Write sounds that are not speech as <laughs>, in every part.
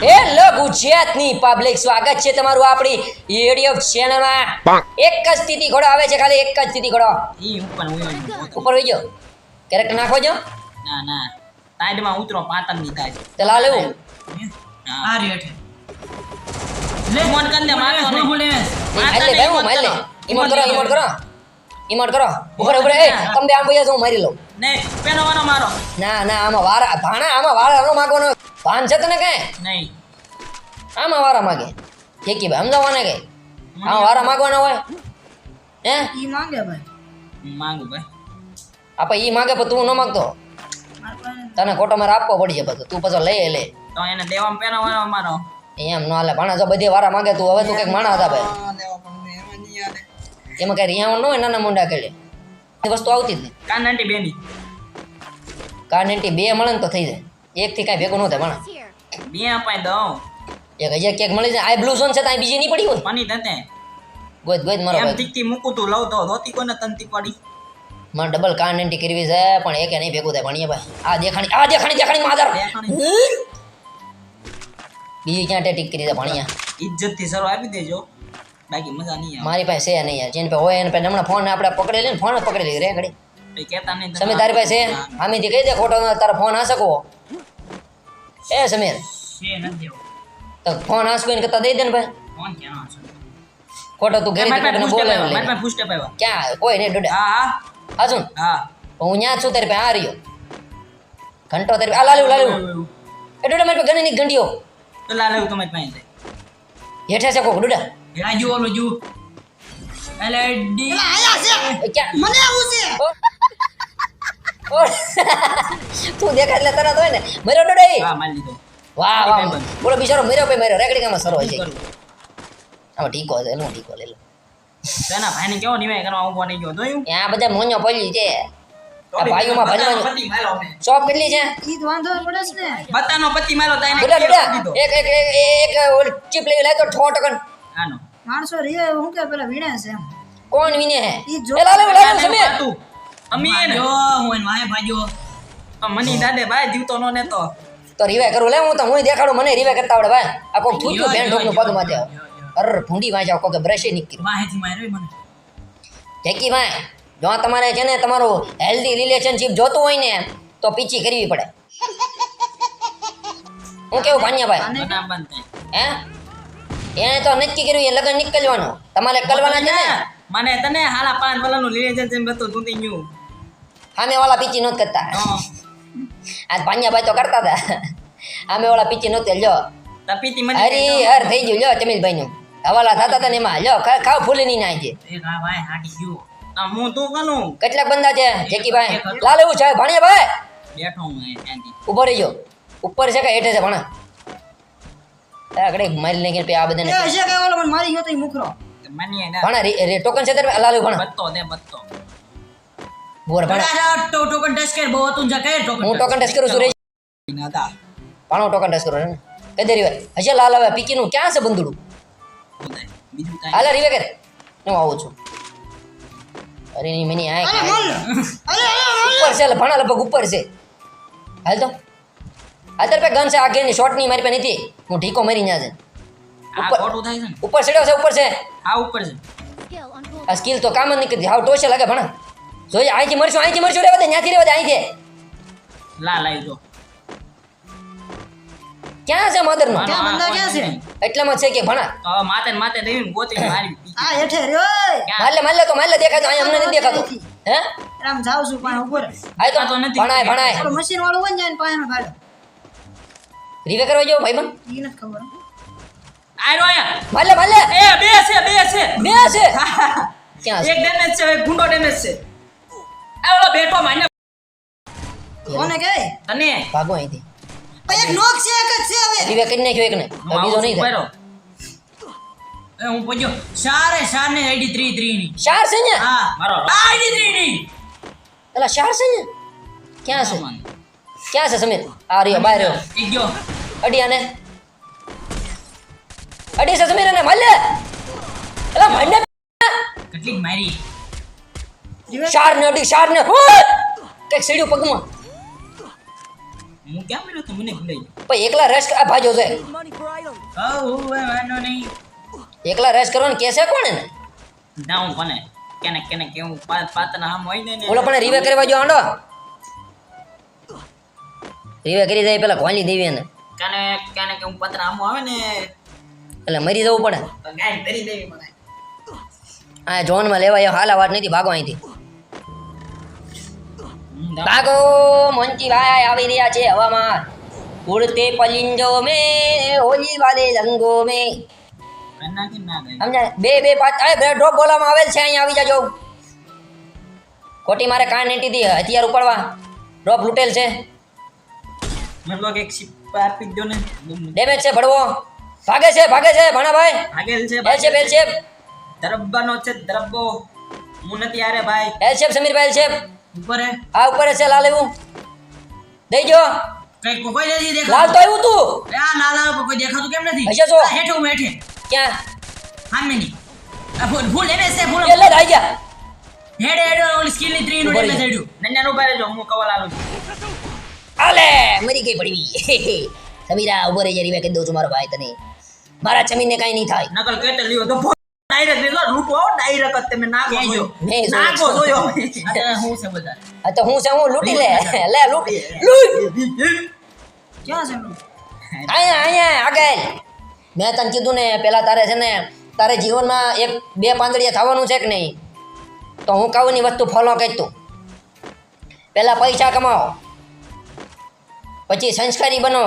Hello ગુજરાતની public સ્વાગત છે તમારું આપણી યુટ્યુબ ચેનલમાં. એક જ સ્થિતિ ઘોડો આવે છે ખાલી એક જ સ્થિતિ ઘોડો. ઈ ઉપર. ઉપર હોય ગયો. કેરેક્ટર નાખો જો ના ના. સાઈડમાં ઉતરો પાતમની થાય તો લાલ લેવું આ રેટ ઇમોટ કર દે, મારતો નહીં. મારી લે ભાઈ હું મારી ઇમોટ કરો. ઇમોટ કરો. ઇમોટ કરો. ઉપર ઉપર એ તમે બે આમ ભાઈ હું મારી લઉં. ને પેલો વાનો મારો. ના ના આમાં વારા ભાણા આમાં વારા નો માગવાનો. ભાન છે તને કઈ? નહીં. આમાં વારા માગે? ઠેકી ભાઈ સમજાવવાને કઈ આમાં વારા માગવાના હોય? હે? ઈ માંગે ભાઈ. માંગુ ભાઈ. આપણે ઈ માગે પણ તું ન માગતો. તને ખોટો મારે આપવો પડશે બધું. તું પછી લઈ લે. તો એને દેવામાં પેનો વાનો મારો. એમ ન હાલે. ભાણા જો બધી વારા માગે તું હવે તું કંઈક માણા હતા ભાઈ. એમાં કઈ રિયાવણ ન હોય નાના મુંડા ખેલે એ વસ્તુ આવતી જ નહીં. કાન આંટી બેની. કાર નેન્ટી બે મળે ને તો થઈ જાય. એક થી કાંઈ ભેગું ન થાય ભાણા. બે અપાય દઉં. એક હજાર કેક મળી જાય. આ બ્લુ ઝોન છે ત્યાં બીજી નહીં પડી હોય. પાણી તને ગોદ ગોદ મારો એમ તીકતી મૂકું તું લઉં તો ધોતી કોને તનતી પડી મારે ડબલ કાર નેન્ટી કરવી છે પણ એકે નહીં ભેગું થાય. ભણીએ ભાઈ. આ દેખાણી આ દેખાણી દેખાણી. દેખાણી. બીજી ક્યાં ટેટિક કરી છે ભણિયા? ઇજ્જતથી સર્વ આપી દેજો. બાકી મજા નહીં આવે. મારી પાસે છે નહીં યાર. જેને પાસે હોય એને પાસે હમણાં ફોન આપણે પકડી લઈને ફોન પકડી લઈ રે ઘડી. કહેતા નહીં સમીર તારી પાસે છે? આમેથી કહી દે ખોટો ન તારો ફોન આ શકો એ સમીર. તો ફોન આ શકો એને કરતા દઈ દે ને ભાઈ. કોણ ક્યાં ખોટો તું ઘરે તને બોલાવી લે. મારી પાસે. ક્યાં? કોઈ નહીં ડોડે. હા હા. હા. હા હું ત્યાં જ છું તારી પાસે આ રહ્યો. ઘંટો તારી આ લાલ્યું લાલ્યું. એ ડોડા મારી પાસે ઘણી ઘંટીઓ. તો લાલ તમારી પાસે હેઠે છે કોક ડોડા. આ જુઓ ઓલું જુઓ. એટલે ડી- આયા છે મને આવું છે! તું દેખાય એટલે તરત હોય ને મર્યો ડોડા હા, મારી લીધો. વાહ વાહ. બોલો બિચારો મર્યો ભાઈ મર્યો રેકડી કામાં સરો છે? આમાં ઠીકો છે એનું ઠીકો લો તો એના ભાઈને કેવો નિર્ણય કરવા ઊભો નહીં ગયો જોયું ત્યાં બધા મોñો પડી છે આ ભાઈઓમાં ભજવાનું શોપ કેટલી છે ઈ તો વાંધો પડે છે ને બધાનો પતિ તો. એક એક એક એક ઓલી ચીપ લઈ લાય તો આનો. માણસો રે હું કે પેલા વીણે છે કોણ વિને હે ઈ જો- એ લાલો લાલો આને સમીર પાતું. અમે એને. તો મની દાદે ભાઈ જીવતો નો ને તો રીવાય કરું લે હું તો હું દેખાડું મને રીવાય કરતા આવડે ભાઈ. આ કોક થૂક્યું બેન ઠોકનું પગ માથે. અર ભૂંડી વાંચા કોકે બ્રશ નીકળી. જેકી ભાઈ. જો તમારે છે ને તમારું હેલ્ધી રિલેશનશિપ જોતું હોય ને તો પીછી કરવી પડે. હું કેવું ભાન્યા ભાઈ. હે? એને તો નક્કી કર્યું એ લગન નીકળવાનું. તમારે કરવાના છે ને? મને તને હાલા પાંચ વલાનું જેમ હતું તું ન્યુ હામે વાળા પીચી નહોત કરતા. આજ ભાન્યા ભાઈ તો કરતા હતા. સામે વાળા પીચી નહોતી લ્યો. તપીતી મને હરી હર થઈ ગયું લ્યો તમિલભાઈ નું હવાલા થતા હતા ને એમાં લ્યો ખાવ ફૂલી ની નાય છે. હું તું કનું કેટલાક બંદા છે જેકીભાઈ? લાલ એવું છે ભાણિયા ભાઈ બેઠો હું ઊભો રહીજો. ઉપર છે કે હેઠે છે ભણા? આગળ મારી લઈ પે આ બધાને એ છે કે ઓલો મને મારી ગયો તો મુખરો. તો માનીએ ના. ભણા રે- ટોકન છે તારે લાલ ભણા બત્તો ને બત્તો બોર ભણા હું ટોકન ટેસ્ટ કરું છું રે પણ હું ટોકન ટેસ્ટ કરું ને કઈ દે રીવે હશે લાલ હવે પીકી નું ક્યાં છે બંદડું? બીજું કાઈ હાલ રીવે કર. હું આવું છું. અરે ની મની આય અરે મન અરે અરે ઉપર છે ભણા લગભગ ઉપર છે. હાલ તો. હાલ તારે ગન છે આ ગેરની શોટની મારી પાસે નથી. હું ઢીકો મારી ન્યા છે. ઉપર. ખોટું થાય છે ઉપર ચડ્યો છે ઉપર છે. હા ઉપર છે. આ સ્કિલ તો કામ જ નહીં કરતી. હાવ ટોશે લાગે ભણા. જોઈએ અહીંથી મરશું અહીંથી મરશું રેવા દે ત્યાંથી રેવા દે અહીંથી. લા લાવી દો ક્યાં છે મધરનું ક્યાં બંદા ક્યાં છે? એટલામાં છે કે ભણા. હવે માથે ને માથે રહીને ગોતી મારી આ હેઠે રે ક્યાં? મારલે મારલે તો મારલે દેખાતો અહીં અમને નથી દેખાતો. હે? રામ જાવ છું પણ ઉપર. આય તો નથી. ભણાય ભણાય. મશીન વાળું હોય ને જાય પાયાનો ગાડો રીવે કરવા જો ભાઈ બંધ ઈ નથી ખબર આયરો આયા ભલે ભલે એ બે છે બે છે બે છે ક્યાં છે એક ડેમેજ છે એક ગુંડો ડેમેજ છે આ ઓલો બેટો માને કોને કે તને ભાગો અહીંથી ભાઈ એક નોક છે એક જ છે હવે રીવે કરી નાખ્યો એકને બીજો નહીં થાય એ હું પૂછ્યો ચાર એ ચાર ને આઈડી ત્રી ત્રી ની શાર છે ને હા મારો આઈડી ત્રી ની પેલા શાર છે ને ક્યાં છે ક્યાં છે સમીર? આ રહ્યો બહાર રહ્યો. અડિયાને અડી છે સમીર અને મારલે એલા ભાઈને કેટલી મારી. શાર ને અડી શાર ને કંઈક સીડ્યું પગમાં હું કેમ મળ્યો તો? મને ભૂલાઈ ગયું. એકલા રશ આ ભાજો છે. એકલા રેસ કરવાનું કેસે કોણ ને જાઉં કોને? કેને કેને કેવું પાતના આમ હોય ને ઓલો પણ રીવે કરવા જો આંડો. રીવે કરી જાય પેલા કોલી દેવી એને? કેને કે હું પાતના આમો આવે ને. એટલે મરી જવું પડે. ગાડી ધરી દેવી પડે આ જોનમાં લેવા એ હાલા વાત નથી ભાગો અહીંથી. ભાગો મોંચી ભાઈ આવી રહ્યા છે હવામાં ઉડતે પલિંજો મે હોલી વાલે રંગો મે. સમજાય? બે બે પાંચ અરે બે ડ્રોપ બોલવામાં આવેલ છે અહીંયા આવી જાજો. ખોટી મારે કાન નીટી હતી હથિયાર ઉપાડવા. ડ્રોપ લૂટેલ છે. મને લોક એક શિપ આપી દો ને. ડેમેજ છે ભડવો ભાગે છે ભાગે છે ભાણાભાઈ. ભાગેલ છે બેલ છે બેલ છે. ધરબ્બાનો છે ધરબ્બો હું નથી આરે ભાઈ. બેલ છે સમીરભાઈ બેલ છે. ઉપર હે. આ ઉપર છે લાલ એવું. દઈ જો કઈ કોઈ નથી લાલ તો આવ્યું તું. આ લાલા કોઈ દેખાતું કેમ નથી? હશે શું? હેઠે હું હેઠે ક્યાં? સામે ની આ ફૂલ ફૂલ એને છે ફૂલ. એટલે જ આવી ગયા. હેડે હેડે ઓલી સ્કિલની 3 નું ડેમેજ જા. હેડ્યું નન્યા નું પારે જો હું કવલ આલું આલે! મરી ગઈ પડવી <laughs> સમીરા ઊભો રહી જરી કહી દઉં છું મારો ભાઈ તને. મારા જમીનને કાંઈ નહીં થાય. નકલ કેટે લીધો તો ડાયરેક્ટ લીધો લૂંટો ડાયરેક્ટ તમે નાખો જોયો. નાખો જોયો. આ હું છે બધા. આ તો હું છે હું લૂંટી લે. લે. લૂંટ. લૂંટ. ક્યાં છે એમનું? અહીંયા અહીંયા આગળ. મેં તને કીધું ને પેલા તારે છે ને તારે જીવનમાં એક બે પાંદડિયા થવાનું છે કે નહીં? તો હું કહું ની વસ્તુ ફોલો કરી તું પહેલા પૈસા કમાવો. પછી સંસ્કારી બનો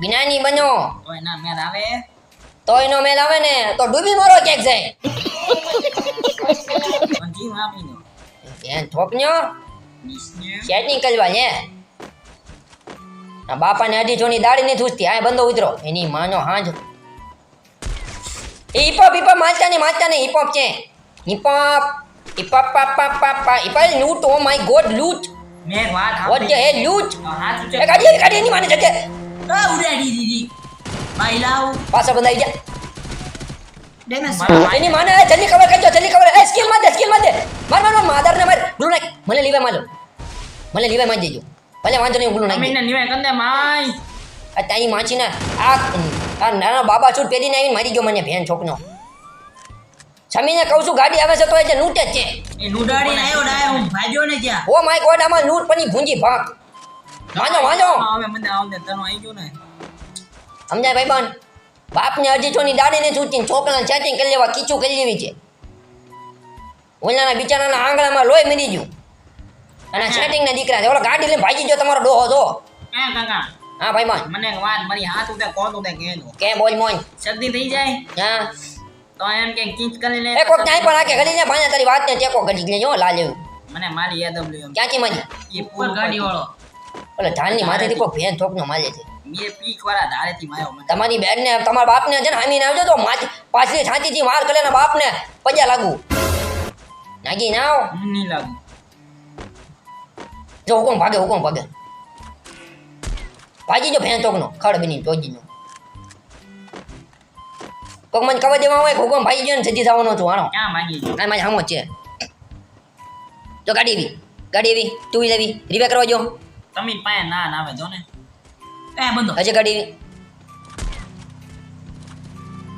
જ્ઞાની બનો. કોઈ ના મેલ આવે. તો એનો મેલ આવે ને તો ડૂબી મરો ક્યાંક જાય. જીવ આપી દો બેન ઠોકન્યો નીચને સેટિંગ કરવા લે. આ બાપાને અઢીસોની દાડી નથી ઉઠતી આ બંધો ઉતરો. એની માનો હાંજ. એ હિપોપ હિપોપ મારતા નહીં મારતા ને હિપોપ છે હિપોપ હિપોપ પાપ પાપ પાપ પા હિપોપ લૂટ ઓ માય ગોડ લૂટ. મેં એક વાત ધ હેલ લૂટ હાચું છે. એ ગાડી ગાડી એની માને જગ્યા આ ઉડાડી દીધી ભાઈ પાછા બંધાઈ ગયા. ડેમેજ. છે. મારા ભાઈ એની માને એ જલ્દી કવર કરજો જલ્દી કવર એ સ્કિલ માર દે સ્કિલ માર દે. માર માર માર ને માર. નાખ. મને લીવે લો. મને લીવે માર દેજો. ભલે વાંધો નહીં ગ્લુ નાખ અમીને નિવાય કંદે માય. આ તારી માછીના આ આ નાના બાબા છૂટ પહેરીને આવીને મારી ગયો મને ભેન છોકનો. સમીને કહું છું ગાડી આવે છે તો એ જ છે. એ નુડાડી આવ્યો ડાય હું ભાગ્યો ને ત્યાં. ઓ માય ગોડ આમાં લૂંટ પની ભૂંજી ભાગ. વાંજો વાંજો હવે મને આવને તનો આવી ગયો ને. સમજાય ભાઈ બન બાપને અઢીસોની દાડીને છૂટીને છોકરાને સેટિંગ કરી લેવા કીચું કરી લેવી છે. ઓલાના બિચારાના આંગણામાં લોહી મરી ગયું. અને સેટિંગના દીકરા છે. ઓલો ગાડી લઈને ભાજી ગયો તમારો ડોહો જો. કાકા. હા ભાઈ મને વાત મારી હાથ ઉતે કોણ ઉતે કહેજો. કે બોલ મોન શરદી થઈ જાય? હા. તો એમ કે કિંચ કરી લે એ કોક ક્યાંય પણ આકે ઘડી ને તારી વાતને ટેકો કરી લેજો લાલ એવું. મને મારી યાદ આવ્યું ક્યાંથી મારી? એ પૂર ગાડી વાળો ઓલે ધાનની માથેથી કોઈ ભેન થોકનો માલે છે. મે પીક વાળા ધારેથી માયો મને. તમારી બેનને તમારા બાપને છે ને આવજો તો માથી પાછલી છાતીથી માર કરે ને બાપને પજા લાગુ. નાગી ના આવો. નહીં લાગુ. જો હુકમ ભાગે હુકમ ભાગે. ભાગી જો ભેન ચોકનો ખડ બની ટોજીનો કોક મને કવા દેવા હોય કોક ભાઈ ભાગી ગયો ને જતી થવાનો છું હાલો. ક્યાં માગી ગયો? આ મારી હામો છે. જો ગાડી એવી ગાડી એવી ટુ વ્હીલ એવી રીવે કરવા જો. તમે પાસે ના ના આવે જો ને. એ બંધો. હજી ગાડી એવી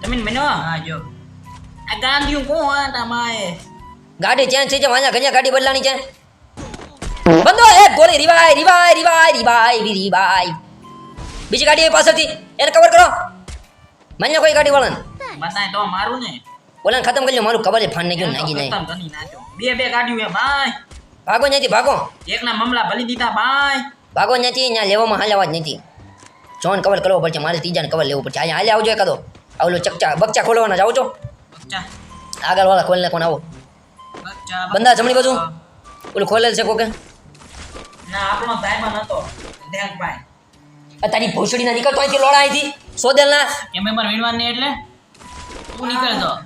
તમે મને હા. જો. આ ગાંધીઓ કોણ આ તમારે ગાડી ચેન્જ થઈ છે વાંજા ઘડિયા ગાડી બદલાની છે. બંધો એ ગોળી રિવાય રિવાય રિવાય રિવાય રિવાય બીજી ગાડી પાછળથી એને કવર કરો. મને કોઈ ગાડી વાળાને. બતાય તો મારું ને. ઓલાને ખતમ કરી લો મારું કબર ફાન નહીં ગયું નાગી નહીં ખતમ કરી નાખ્યો. બે બે કાઢ્યું એ ભાઈ ભાગો નથી ભાગો. એકના મમલા ભલી દીધા ભાઈ ભાગો નથી ત્યાં લેવામાં હાલ જ નથી. જોન કવર કરવો પડશે મારે ત્રીજાને કવર લેવું પડશે. અહીંયા હાલે આવજો એકાદો. આવલો ચકચા બકચા ખોલવાના જાવ છો આગળ વાળા ખોલને કોણ આવો? બંદા જમણી બાજુ. ઓલું ખોલેલ છે કોકે? ના આપણો ભાઈમાં નતો દેખભાઈ ભાઈ તારી ભોસડીના નીકળતો અહીંથી લોડા અહીંથી. સોદેલના એમ એમ વીણવાની એટલે? તું નીકળ જા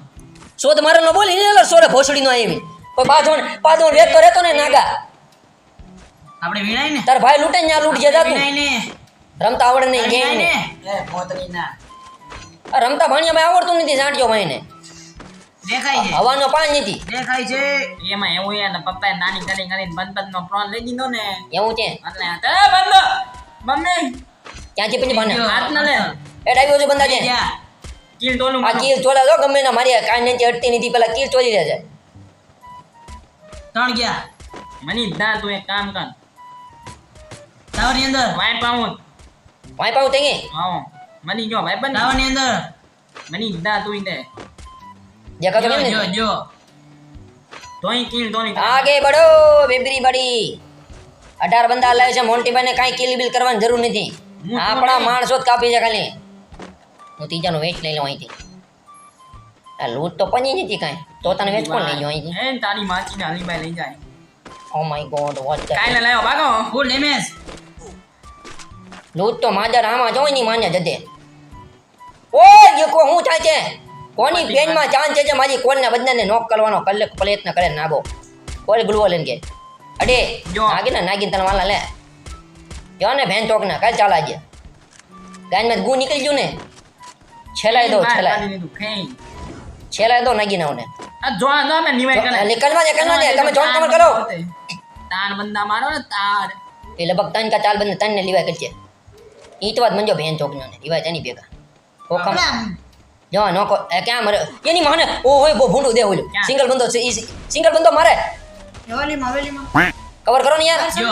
શોધ મારે ન બોલી ને સોરે ભોસડીનો આવી કોઈ બાજોણ બાજોણ વેતો રહેતો ને નાગા. આપણે વિણાઈ ને? તાર ભાઈ લૂટે ને લૂટ ગયા તું વીણાય ને? રમતા આવડે નહીં ગેમ ને ને એ પોતરી ના આ રમતા ભાઈ આવડતું નથી સાંટ્યો ભાઈને. દેખાય છે. હવાનો પાન નથી. દેખાય છે. એમાં એવું છે પપ્પાએ નાની કરી કરીને બંધ બંધ નો પ્રોન લઈ દીધો ને. એવું છે? એટલે એ બંધ મમ્મી ક્યાંથી પછી ભાને હાથ ન લે. એ ડાબી બાજુ બંધા છે જા. કિલ ટોલું આ કીલ ચોલા દો ગમે ના મારી કાઈ નથી અડતી નથી પેલા કીલ ચોરી રહે છે ત્રણ ગયા મની દા તું એક કામ કર. ટાવરની અંદર. વાય પાઉં. વાય પાઉં તેંગે હા મની જો ભાઈ બન ટાવરની અંદર. મની દા તું ઇને દેખાતો કેમ જો જો. તોય કીલ તોની આગે બડો બેબરી બડી અઢાર બંદા લાવે છે મોન્ટી ને કાંઈ કિલ બિલ કરવાની જરૂર નથી. આપણા માણસો જ કાપી છે ખાલી. હું ત્રીજાનો વેચ લઈ લઉં અહીંથી. આ લૂંટ તો પની નથી કાંઈ. તો તને વેચ કોણ લઈ જાઉં અહીંથી? એ તારી માચી ને હલી લઈ જાય. ઓ માય ગોડ વોટ કાઈ લાયો ભાગો. ફૂલ ડેમેજ લૂટ તો માજર આમાં જોઈ ની માન્ય જતે ઓ દેખો હું થાય છે? કોની પેનમાં ચાન્સ છે જે મારી કોલના બધાને નોક કરવાનો કલ્લે પ્રયત્ન કરે નાગો. કોલ ગ્લુઓ લઈને કે. અડે જો. નાગી ને નાગીને તને વાલા લે. જો ને ભેન ચોક ના કાલ ચાલા ગાયમાં ગુ નીકળી ગયું ને. છેલાય દો છેલાઈ છેલાય દો નાગી ના. આ જો આ મે નિવાય કને નીકળવા દે કરવા દે તમે જોન કમર કરો. તાર બંદા મારો ને તાર. એ લગભગ તન કા ચાલ બંને તન ને લીવાય કરજે. ઈ તો વાત મંજો બેન ચોક ને લીવાય તેની ભેગા. કોકમ જો નોકો એ ક્યાં મરે? એની માને ઓ હોય બહુ ભૂંડું દે ઓલું સિંગલ બંદો છે ઈ સિંગલ બંદો મારે. એવાની માવેલી માં કવર કરો ને યાર. જો.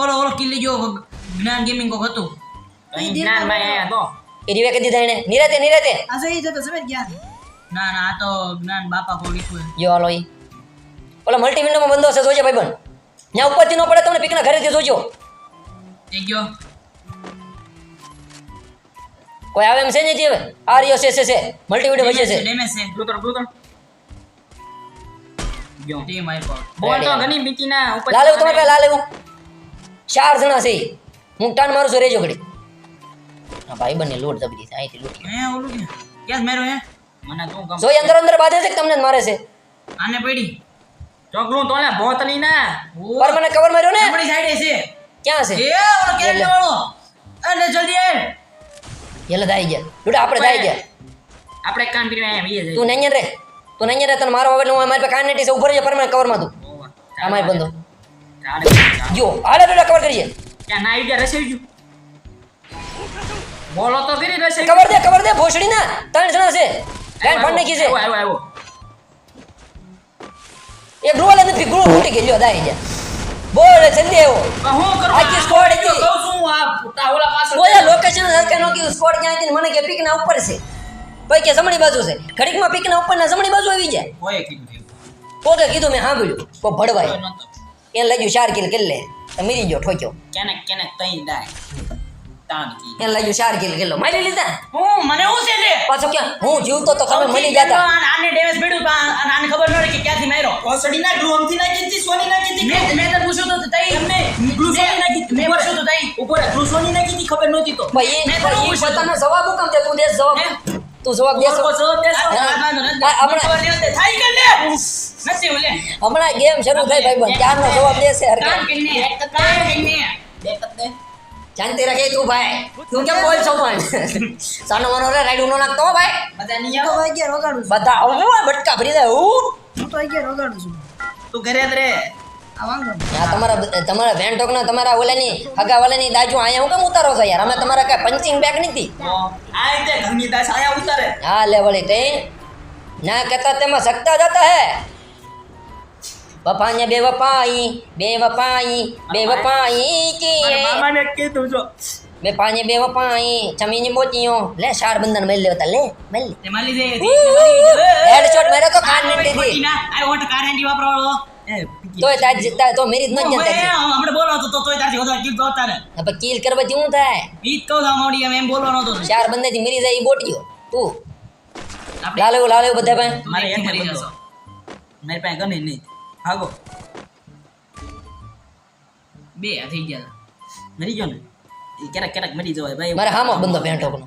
ઓલો ઓલો કિલ્લી જો જ્ઞાન ગેમિંગ કો હતું. અહીં જ્ઞાનમાં આયા તો એ રીવે કદી એને. નિરાતે નિરાતે. આ સહી જતો સમજ ગયા. ના ના આ તો જ્ઞાન બાપા કો લીધું યો હાલો ઈ. ઓલા મલ્ટી વિન્ડોમાં બંધો છે જોજે ભાઈબંધ. ત્યાં ઉપરથી ન પડે તમને પીકના ઘરેથી જોજો. એ ગયો. કોઈ આવે એમ છે ને હવે? આ રહ્યો છે છે છે. મલ્ટી વિન્ડો વજે છે. ડેમેજ છે. બ્લુટર બ્લુટર ગયો. ટીમ આઈપો બોલ તો ઘણી બીટી ના ઉપર લાલે પાસે લાલ ચાર જણા છે હું ટાણ મારું છું રેજો ઘડી. હા ભાઈબંધને લૂટ દબી દીધી અહીંથી લૂટી હે ઓલું કે ક્યાં મેરો હે? મને તું ગમ જોઈ અંદર અંદર બાધે છે કે તમને મારે છે? આને પડી. ચોકલું તો લે બોતલી ના. પર મને કવર માર્યો ને? આપણી સાઈડે છે. ક્યાં છે? એ ઓલો કેરેટ વાળો. અને જલ્દી આવ એટલે દાઈ ગયા. લૂટા આપણે દાઈ ગયા. આપણે કામ કરી આયા વીએ તું નહીં રે તું નહીં રે તને મારો હવે હું મારી પાસે કાન નેટી છે ઉભર છે પર મને કવરમાં તું અમારી બંધો. જો હાલે લૂટા કવર કરીએ. ક્યાં ના આવી ગયા રસી ગયું? બોલો તો કરી રહેશે કવર દે કવર દે ભોસડી ના ત્રણ જણા છે. કાન ફોન નાખી છે? આવ્યો આવ્યો આવ્યો એક ગ્રુવા લે નથી ગ્રુવા ફૂટી ગઈ લ્યો દાઈ જા બોલ જલ્દી આવો. હું કરું? આખી સ્કોડ હતી. કહું છું આ તા ઓલા પાછળ ઓયા લોકેશન સરકે નો કીધું સ્કોડ ક્યાં હતી મને કે પીક ના ઉપર છે. ભાઈ કે જમણી બાજુ છે. ઘડીકમાં પીક ના ઉપર ના જમણી બાજુ આવી જાય. કોઈ કીધું કોકે કીધું મેં સાંભળ્યું. કો ભડવાય. એને લાગ્યું ચાર કિલ કિલ લે. તો મીરી ગયો ઠોક્યો. કેને કેને તઈ દાય તાન કી લાગ્યું ચાર કિલ કિલો મારી લીધા હું મને હું છે તે પાછો કે હું જીવતો તો તમે મળી જાતા આને ડેમેજ પડ્યું તો આને ખબર ન રહી કે ક્યાંથી માર્યો કોસડી ના ગ્લુ અમથી નાખી હતી સોની નાખી હતી મેં મેં તો પૂછ્યું તો તઈ અમને ગ્લુ સોની નાખી હતી મેં પૂછ્યું તો તઈ ઉપર ગ્લુ સોની નાખી હતી ખબર નહોતી તો ભાઈ એ મેં પૂછ્યું પોતાનો જવાબ હું દે તું દે જવાબ? તું જવાબ દે જવાબ છો હમણાં. થાય કે લે નથી ઓલે હમણાં ગેમ શરૂ થઈ ભાઈ બંધ ત્યારનો જવાબ દેશે હર કામ કરીને કામ કરીને બે કદ દે. શાંતિ રાખે તું ભાઈ તું કેમ બોલ છો પણ? સાનો માનો રે રાઈડ નો નાખતો હો ભાઈ. બધા નહીં હું? તો આવો અગિયાર વગાડું છું. બધા આવું બટકા ભરી દે હું હું તો અગિયાર વગાડું છું. તું ઘરે જ રે. આ વાંધો નહીં. આ તમારા તમારા વેન્ટોક ના તમારા ઓલાની હગા વાલાની દાજુ અહીંયા હું કેમ ઉતારો છો યાર? અમે તમારા કઈ પંચિંગ બેગ નથી. તો આ રીતે ઘરની દાસ આયા ઉતારે. હા લે વળી તે ના કહેતા તેમાં સકતા જતા હે. વપાને બે વપાઈ બે વપાઈ બે વપાઈ કે મામાને કીધું જો. બે પાને બે વપાઈ ચમીની મોતીઓ લે ચાર બંધન મેલ લેતા લે મેલ લે. તે માલી દે હેડશોટ મેરે તો કાન નીકળી દી ના આ ઓટ કારેન્ટી વાપરવાળો એ તોય તાજ તા- તો મેરી જ ન જનતા એ હમણાં બોલવાનો તો તોય તારથી વધારે કીધું તો તારે હવે કિલ કરવાથી હું થાય? બીત કહું છું મોડી એમ બોલવાનો હતો ચાર બંદેથી મેરી જાય ઈ બોટીઓ તું. લાલે લાલ બધા પાસે? મારે એક મરી જશો. મારી પાસે ગમે નહીં. ભાગો બે આ થઈ ગયા. મરી ગયો ને? એ ક્યારેક ક્યારેક મરી જવાય ભાઈ. મારે હામો બંધો પેન્ટોકનો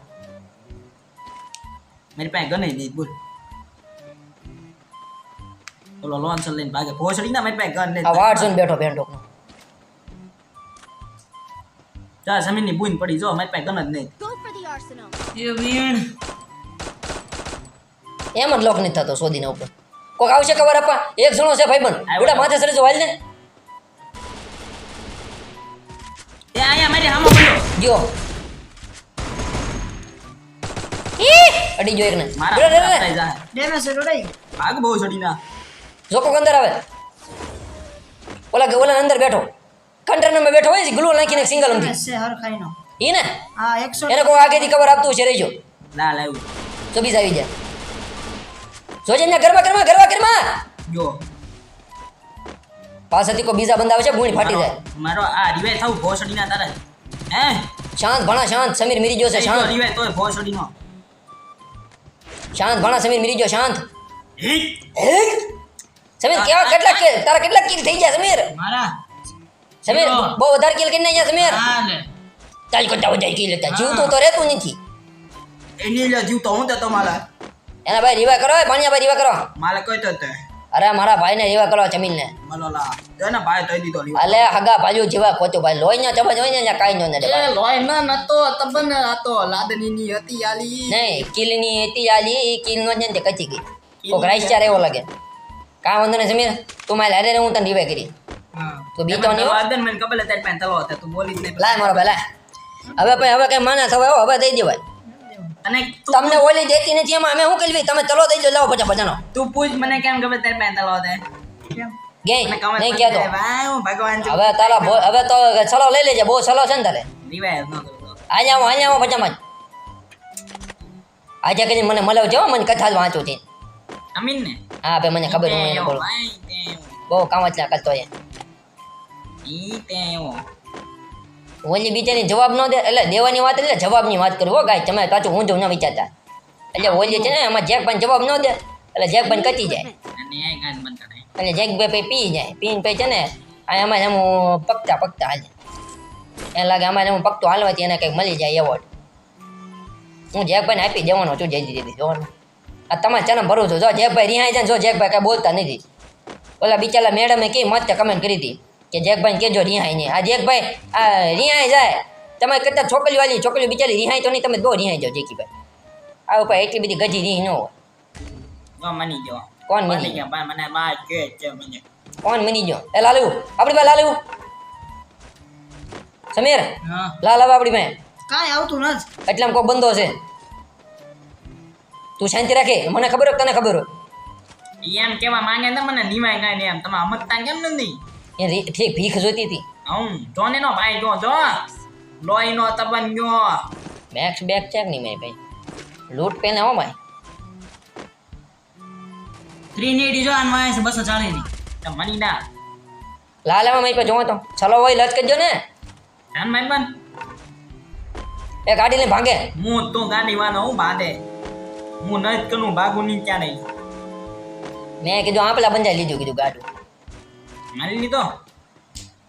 મારી પાસે ગમે નહીં બોલ. ઓલો લોન્ચ લઈને ભાગે. ભોસડી ના મારી પાસે ગન આ નહીં વાડ જોઈને બેઠો પેન્ટોકનો જા જમીનની બૂંદ પડી. જો મારી પાસે ગન જ નહીં. એ વીણ. એમ જ લોક નથી થતો સોદીના ઉપર. કોક આવશે ખબર આપવા? એક જણો છે ભાઈબંધ. બેટા માથે સરે જો હાલ ને. એ આયા મારી હામો પડ્યો. ગયો. અડી જો એકને. મારા ડેમેજ છે ડોડાઈ ભાગ બહુ છોડી ના જો કોક અંદર આવે. ઓલા કે ઓલા અંદર બેઠો. કન્ટેનરમાં બેઠો હોય છે ગ્લુ નાખીને સિંગલ અમથી છે હરખાઈનો. ઈ ને? હા 100 એને કોઈ આગેથી ખબર આપતું છે રહેજો. ના આવ્યું. તો બીજા આવી જાય જોજે ને ગરબા ગરબા ગરબા ગરબા જો. પાસેથી કોઈ બીજા બંદા આવે છે ભૂણી ફાટી જાય. મારો- આ રિવાય થાઉ ભોસડીના તારે. હે? શાંત ભણા શાંત સમીર મરી ગયો છે શાંત. રિવાય તોય ભોસડીનો. શાંત ભણા સમીર મીરી ગયો શાંત. સમીર કેવા કેટલા કિલ તારા કેટલા કિલ થઈ ગયા સમીર? મારા? સમીર બહુ વધારે કિલ કરી નાખ્યા સમીર? હા લે. ચાલ કરતા વધારે કિલ હતા. જીવતો તો રહેતું નથી. એની લે જીવ તો હું તો તમારા. એના ભાઈ રીવા કરો પાણી ભાઈ રીવા કરો. મારે કોઈ તો તે. અરે મારા ભાઈને રીવા કરો જમીનને. મલો લા. જો ને ભાઈ તોય દીધો રિવાય અલે હગા ભાજુ જેવા કોચો ભાઈ. લોહી ના ચબજ હોય ને કાઈ નો ને નડે ભાઈ. લોય ના નતો તબન હતો. લાદની ની હતી આલી. નહીં કિલની હતી આલી કિલ નો ને કચી ગઈ. કોક રાઈસ ચાર એવો લાગે. કા વાંધો નહીં સમીર તું મારે હારે હું તને રીવા કરી. તો બી તો નહીં વાદન મને કબલે તાર પાસે તલો હતો તું બોલી જ નહીં. લાય મારો ભાઈ લાય. હવે ભાઈ હવે કઈ માના થવા હવે દઈ દેવાય. અને તમને ઓલી દેતી નથી એમાં અમે શું કરી તમે તલો દઈ દો લાવો પચાનો તું પૂછ મને કેમ ખબર તારી પાસે તલો દે. કેમ ગઈ નહીં કહેતો. ભગવાન હવે તારા હવે તો સલો લઈ લેજે બહુ સલો છે ને તારે. ન આજે આવો આજે આવો પચામાં આજે કદી મને મળ્યો છે મને કથા જ વાંચું છે. અમીન ને હા ભાઈ મને ખબર હું એને તેવો, બોલું. ભાઈ તેવો. બહુ કામચલા કરતો છે ઈ તેવો. ઓલી બીજાની જવાબ ન દે એટલે દેવાની વાત એટલે જવાબની વાત કરું હો ગાય તમે પાછું ઊંધું ન વિચારતા. એટલે ઓલી છે ને એમાં જેક પણ જવાબ ન દે એટલે જેક પણ કચી જાય. અને જેકભાઈ જેક બે પી જાય પીને પછી છે ને અમારે એમાં પકતા પકતા હાલે. એને લાગે અમારે એમ પકતો હાલવાથી એને કંઈક મળી જાય એવોર્ડ. હું જેકભાઈને આપી દેવાનો છું જઈ દીધી જોવાનું આ તમારે ચેનલ ભરું છું જો જેકભાઈ રિહાઈ જાય જો જેકભાઈ કાંઈ બોલતા નથી. ઓલા બિચારા મેડમે કે મત કમેન્ટ કરી હતી? કે જેકભાઈ કેજો રિહાઈ નહીં. આ જેકભાઈ આ રિહાઈ જાય. તમે કરતા છોકરી વાલી છોકરી બિચારી રિહાઈ તો નહીં તમે દો રિહાઈ જાઓ જેકીભાઈ આ ઉપર એટલી બધી ગજી રી ન હોય. મની જો કોણ મની ગયા? ભાઈ મને બા કે છે મને. કોણ મની ગયો? એ લાલુ આપણી ભાઈ લાલુ. સમીર હા. લાલ આવે આપણી ભાઈ કાંઈ આવતું નથી. એટલામાં કોઈ બંધો છે. તું શાંતિ રાખે મને ખબર હોય તને ખબર હોય. એમ કેવા માંગે ને મને નિમાય કાંઈ નહીં એમ. તમે સમજતા કેમ નથી? એ ઠીક ભીખ જોઈતી હતી. હમ જો ને નો ભાઈ જો જો. લોહી નો તબન ગયો. મેક્સ બેગ ચેક નહીં મેં ભાઈ? લૂટ પેને હો ભાઈ. થ્રી એટી જો આનમાં છે બસો ચાલીસની. મની ના. લાલ આવે મારી પાસે જોવો તો. ચલો ભાઈ લચ કરજો ને. જાન માઈ બન એ ગાડી લઈને ભાગે. હું તો ગાડી વાળો હું બાંધે હું ન જ કરું ભાગું નહીં ક્યાં નહીં મેં કીધું આ પેલા બંધાઈ લીધું કીધું ગાડું. મારી લીધો?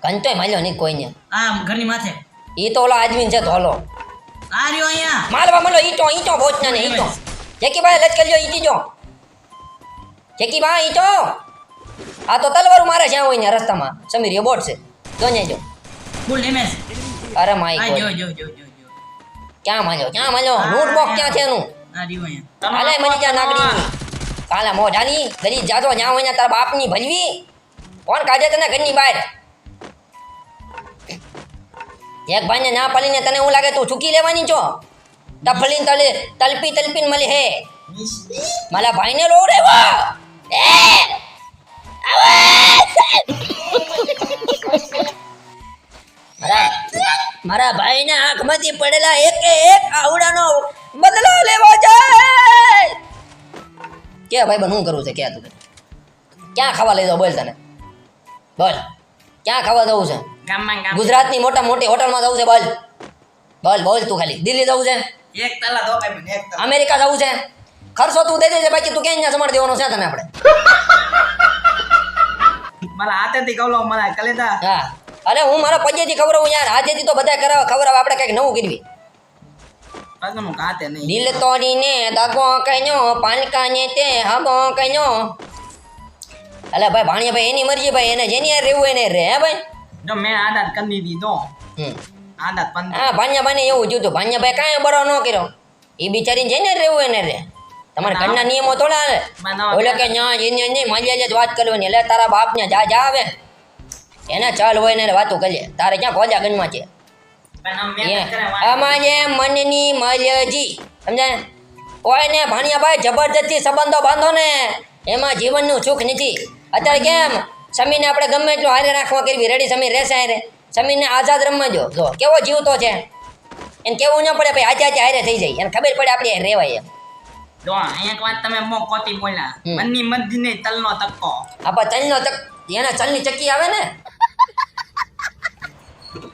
કંતોય માલ્યો નહીં કોઈને. આ ઘરની માથે? એ તો ઓલો આદમી છે ધોલો. આ રહ્યો અહીંયા? માલવા મળો ઈટો ઈટો બોચના ને ઈટો જેકી ભાઈ લચ લ્યો ઈટી જો જેકી ભાઈ ઈટો આ તો તલવારું મારે છે હોય ને રસ્તામાં. સમીર એ બોટ છે. જો ને જો. ફૂલ ડેમેજ અરે માય ગોડ. જો જો જો જો ક્યાં માલ્યો ક્યાં માલ્યો? લૂટ બોક ક્યાં છે એનું? આ રહ્યો અહીંયા. હાલે મરી જા નાગડી કાલા મોઢાની ગરી જાજો ન્યા હોય ને તારા બાપની ભલવી. કોણ કાઢે તને ઘરની બહાર? એક ભાઈને ના પલીને તને એવું લાગે તું ચૂકી લેવાની છો? ટફલીને તલે તલપી તલપીન મળી હે. મારા ભાઈને લો રે મારા એ મારા મારા માંથી પડેલા એક એક આવડાનો બદલો લેવો છે! કે ભાઈ બન શું કરવું છે? કે તું? ક્યાં ખાવા લઈ જાવ બોલ તને. બોલ. ક્યાં ખાવા જવું છે? ગામમાં ગામ. ગુજરાતની મોટા મોટી હોટલમાં જવું છે બોલ. બોલ બોલ તું ખાલી. દિલ્હી જવું છે? એક તલા દો ભાઈ મને એક તલા અમેરિકા જવું છે? ખર્ચો તું દે દેજે બાકી તું ક્યાં જમાડ દેવાનો છે તને આપણે? મારા હાથેથી કવલો મારા કલેદા હા. અરે હું મારા પજેથી ખવડાવું યાર. હાથેથી તો બધા કરાવ ખવડાવ. આપણે કંઈક નવું કરવી દિલ તોડીને દગો કઈનો પાલકાને તે હબો કઈનો અલે ભાઈ ભાણિયા ભાઈ એની મરજી ભાઈ એને જેની યાર રહેવું એને રહે હે ભાઈ? જો મેં આદત કરી દીધી તો હમ. આદત પંદર હા ભાણિયા ભાઈને એવું જોતું ભાણિયા ભાઈ કાંઈ બરો ન કર્યો. એ બિચારી જેને રહેવું એને રહે. તમારા ઘરના નિયમો થોડા હાલે. બનાવો. કે ના. જેને નહીં માલિયા જે વાત કરવાની. એટલે તારા બાપને જા જા આવે એને ચાલ હોય ને વાતો કરીએ. તારે ક્યાં ખોજા ગનમાં છે અમારે મનની મરજી સમજાય કોઈને ભાણિયાભાઈ જબરજસ્તી સંબંધો બાંધો ને. એમાં જીવનનું સુખ નથી. અત્યારે કેમ? સમીરને આપણે ગમે એટલું હારે રાખવા કરવી. રેડી સમીર રહેશે હારે. સમીરને આઝાદ રમવા જો જો કેવો જીવતો છે. એને કેવું ન પડે ભાઈ આજે આજે હારે થઈ જાય. એને ખબર પડે આપણે રહેવાય એમ. જો એક વાત તમે મો કોતી બોલ્યા. હમ. મનની મદ્દી ને તલનો તક્કો. આપા ચલનો તક એને ચલની ચક્કી આવે ને?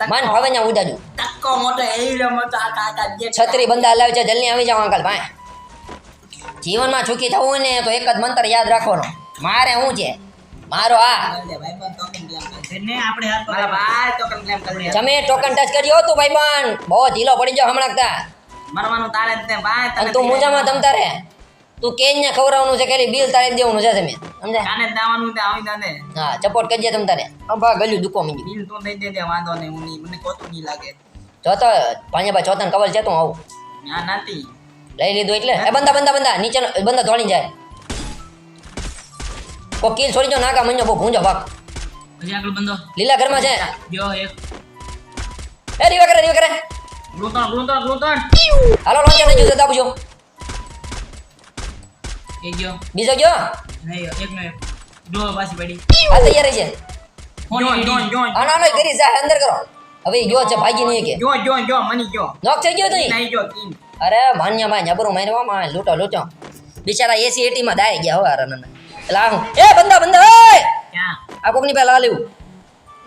માન ભાવે ને ઉડાડું. તક્કો મોટો એવડો મોટો આ કાકા છત્રી બંદા લાવે છે જલ્દી આવી જાવ અંકલ ભાઈ. જીવનમાં સુખી થવું હોય ને તો એક જ મંત્ર યાદ રાખવાનો. મારે શું છે? મારો આ. તમે ટોકન ટચ કર્યો હતું ભાઈ બન બહુ ઢીલો પડી જાવ હમણાં તા મરવાનું તારે જ ભાઈ અને તું મોજામાં તમ તારે તું કેન ને ખવડાવવાનું છે કે બિલ તારે દેવાનું છે તમે સમજે કાને દાવાનું તે આવી દાને હા સપોર્ટ કરજે તમ તારે અંભા ગલ્યું દુકો મીની બિલ તો દઈ દે દે વાંધો નહીં હું મને કોતું નહીં લાગે. જો તો ભાઈ ચોતન કવલ છે તું આવું. ના નાતી લઈ લીધું એટલે. એ બંદા બંદા બંદા નીચે બંદા ધોળી જાય. કો કિલ છોડી જો નાકા મંજો બો ભૂંજો ભાગ. પછી આગળ બંધો. લીલા ઘરમાં છે. જો એક એ રીવા કરે રીવા કરે. હાલો લોન્ચર નહીં જોશે દાબજો. એક ગયો. બીજો ગયો? નહીં એક નો ડો પાછી પડી. આ તૈયાર છે. ફોન જોન જોન જોન આનો આનો કરી જાય અંદર કરો. હવે જો ગયો છે ભાગી નહીં કે જો જો જો મની જો નોક થઈ ગયો નહીં જો કિન અરે માન્ય ભાઈ જબરું માર્યો માં લૂટો લૂટો. બિચારા એસી એટી માં દાઈ ગયા હવે અરે એટલે આ એ બંદા બંદા ઓય! ક્યાં? આ કોકની પેલા લેવું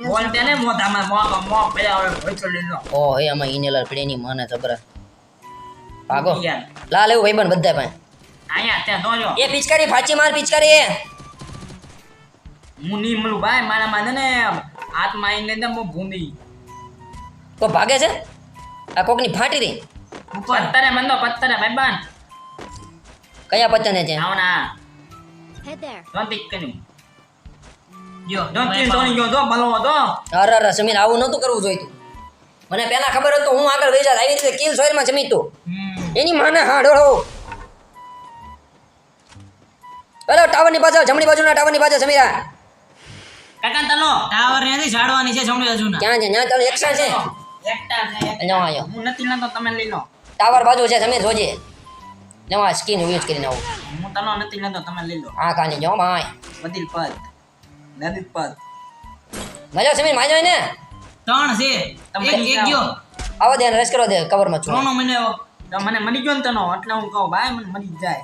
બોલ તે ને મોઢામાં મો મો પેલા હવે ભોચો લીનો ઓ હે આમાં ઇનેલર પીડીની માને જબરા ભાગો. લા લેવું ભાઈ બન બધા ભાઈ આયા ત્યાં દોજો એ પિચકારી ફાચી માર પિચકારી મુની મલુ ભાઈ મારા માં ને હાથમાં આવીને દમ મો ભૂંડી તો ભાગે છે? આ કોકની ફાટી રહી. પત્તરે મંદો પત્તરે ભાઈ બાન કયા પત્તને છે? ધોની ભલો અરે અરે સમીર આવું નહોતું કરવું જોઈતું. મને પહેલા ખબર હતું હું આગળ વહી જાત આવી રીતે કિલ સોયરમાં જમી તું એની માને હા ડોળો હેલો ટાવરની પાછળ જમણી બાજુના ટાવરની પાછળ સમીરા કાકા તનો ટાવર ને પાછળ છાડવાની છે જમણી બાજુના. ક્યાં છે? ત્યાં છે. એકતા છે એક. અહીંયા હું નથી લેતો તમે લઈ લો. ટાવર બાજુ છે તમે જોજે. નવા સ્કીન યુઝ કરીને આવું. હું તનો નથી લેતો તમે લઈ લો. હા કાની જો માય. બદલ પદ. નદી પદ. મજા સમીર માજો ને ત્રણ છે. તમે એક ગયો આવો દે રસ કરો દે કવરમાં છું. ત્રણનો મને મને મરી ગયો ને તનો એટલે હું કહું ભાઈ મને મરી જાય.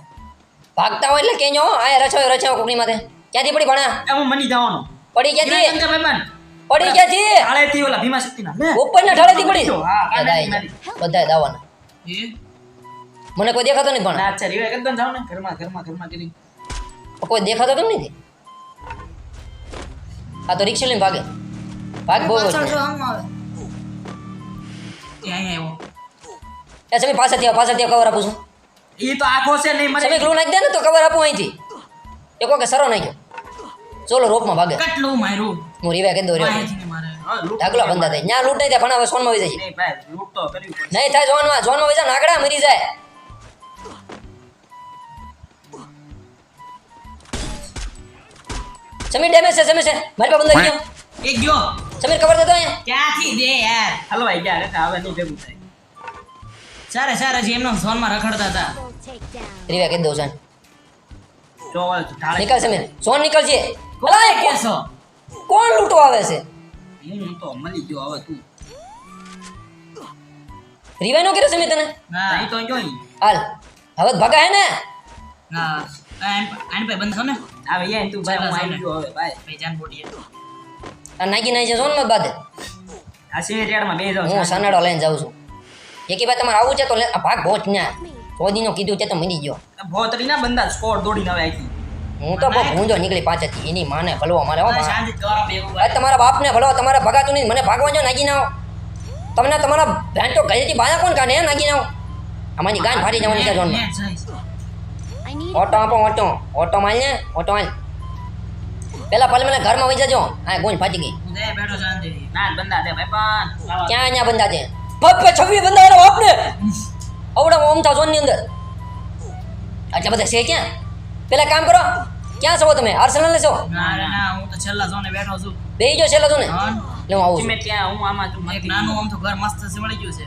ભાગતા હોય એટલે કેજો આ રછો રછો કોકની માથે. ક્યાંથી પડી ભણા? હું મરી જવાનો. પડી ક્યાંથી? બાન પડી ક્યાંથી? ઢાળેથી ઓલા ભીમા શક્તિના ઉપરના ઢાળેથી પડી. બધા દાવાના. મને કોઈ દેખાતો નહીં પણ. ના અચ્છા રીવા કરતા જાવ ને ઘરમાં ઘરમાં ઘરમાં કરી કોઈ દેખાતો કેમ નહીં આ તો રિક્ષા લઈને ભાગે. ભાગ બહુ એ આવ્યો. એ સમી પાછળથી આવો, પાછળથી આવો, કવર આપું છું. એ તો આખો છે નહીં મને સમી ગ્લુ નાખી દે ને તો કવર આપું અહીંથી. એક વખત સરો નાખ્યો. ચોલો રોપમાં ભાગે. કેટલું માર્યું? હું રીવા કેદો રહ્યો ઢાકલો બંધા થાય. ત્યાં લૂંટ નહીં થાય પણ હવે સોનમાં વહી જાય નહીં ભાઈ લૂંટ તો કરવી પડશે. નહીં થાય જોનમાં જોનમાં વહી જાય નાગડા મરી જાય. સમીર ડેમેજ છે સમીર છે. મારી પાસે બંધા ગયો એક ગયો. સમીર કવર દેતો અહીંયા? ક્યાંથી દે યાર? હલવાઈ ગયા રે હવે નહીં ભેગું થાય. સારે સારે જે એમનો સોનમાં રખડતા હતા. રીવા કહી દઉં છે ચોવલ સમીર. સોન એ કેસો કોણ લૂંટો આવે છે? હું તો મળી ગયો હવે તું રીવાય નો કર્યો સમીર તને? ના. અહીં તો જોઈ. હાલ. હવે ભગા હે ને? ના. આન આન પે બંધ ને. હવે યાર તું ભાઈ હું આવી ગયો હવે ભાઈ. ભાઈ જાન બોડીએ આ નાગી નાઈ છે સોનમાં બાદ. આ સિનેરિયાડમાં બે જાવ હું સનાડો લઈને જાઉં છું. એકી ભાઈ તમારે આવું છે તો ભાગ પહોંચ ના. ચોદીનો કીધું છે તો મરી ગયો. ભોતરી ના બંદા સ્કોર દોડીને આવે આવી હું તો બહુ ભૂંજો નીકળી પાછળથી એની માને ભલવો મારે હો અરે તમારા બાપને ભલો તમારે ભગાતું નહીં મને ભાગવા જો નાગી નાઓ. તમને તમારા ભેન તો ઘરેથી બાયા કોણ કાઢે નાગી નાઓ. અમારી ગાન ફાટી જવાની છે. I ઓટો આપો ઓટો. ઓટો માલ ને ઓટો માલ. પેલા પલ મને ઘરમાં વહી જજો. આ ગોંજ ફાટી ગઈ. ના ક્યાં અહીંયા બંધા છે? પગ છવ્વી બંધા બાપને. <laughs> અવડા ઓમ થા ઝોનની અંદર. આટલા બધા છે ક્યાં? પેલા કામ કરો. ક્યાં છો તમે? આર્સેનલ ને છો ના ના, હું તો છેલ્લા ઝોને બેઠો છું. બેહી જો છેલ્લા ઝોને. લે હું આવું છું. ત્યાં હું આમાં તું એક નાનું આમ તો ઘર મસ્ત છે મળી ગયું છે.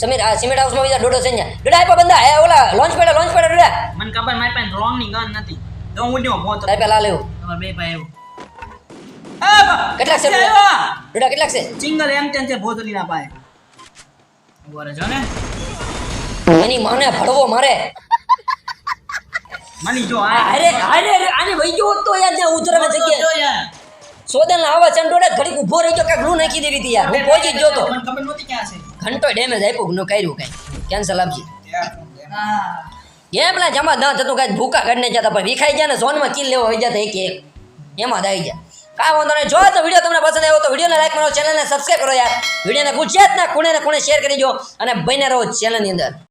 સમીર આ સિમેન્ટ હાઉસમાં બીજા ડોડો છે ને. ડોડા આપ્યા બંદા હે ઓલા લોન્ચ પેડા લોન્ચ પેડા ડોડા. મને ખબર મારી પાસે રોંગની ગન નથી. તો હું ન્યો મોતો તારે પેલા લેવું તમાર બે ભાઈ આવ્યો કેટલાક છે ડોડા? કેટલાક છે? સિંગલ એમ ટેન છે ભોતલી ના રહેજો ને. એની માને ભડવો મારે. મની જો અરે અરે આને વહી ગયો તો યાર જ્યાં ઉતરવા જો યાર. સોદન આવા ચંડોડે ડોડે ઘડીક ઊભો રહી ગયો કે ગ્લુ નાખી દેવી હતી યાર. હું પહોંચી જ ગયો તો. ઘંટો ડેમેજ આપ્યું નો કર્યું કઈ. કેન્સલ આપજી. એમ ના જમા ન થતું કઈ ભૂકા કાઢને જતા પણ વિખાઈ ગયા ને ઝોનમાં કિલ લેવો હોય જતા એક એક. એમાં આવી જાય કાંઈ વાંધો નહીં. જો તો વીડિયો તમને પસંદ આવ્યો તો વિડીયોને લાઈક કરો ચેનલને સબસ્ક્રાઈબ કરો યાર. વિડીયોને ગુજરાતના ખૂણે ને ખૂણે શેર કરી દો અને બને રહો ચેનલની અંદર.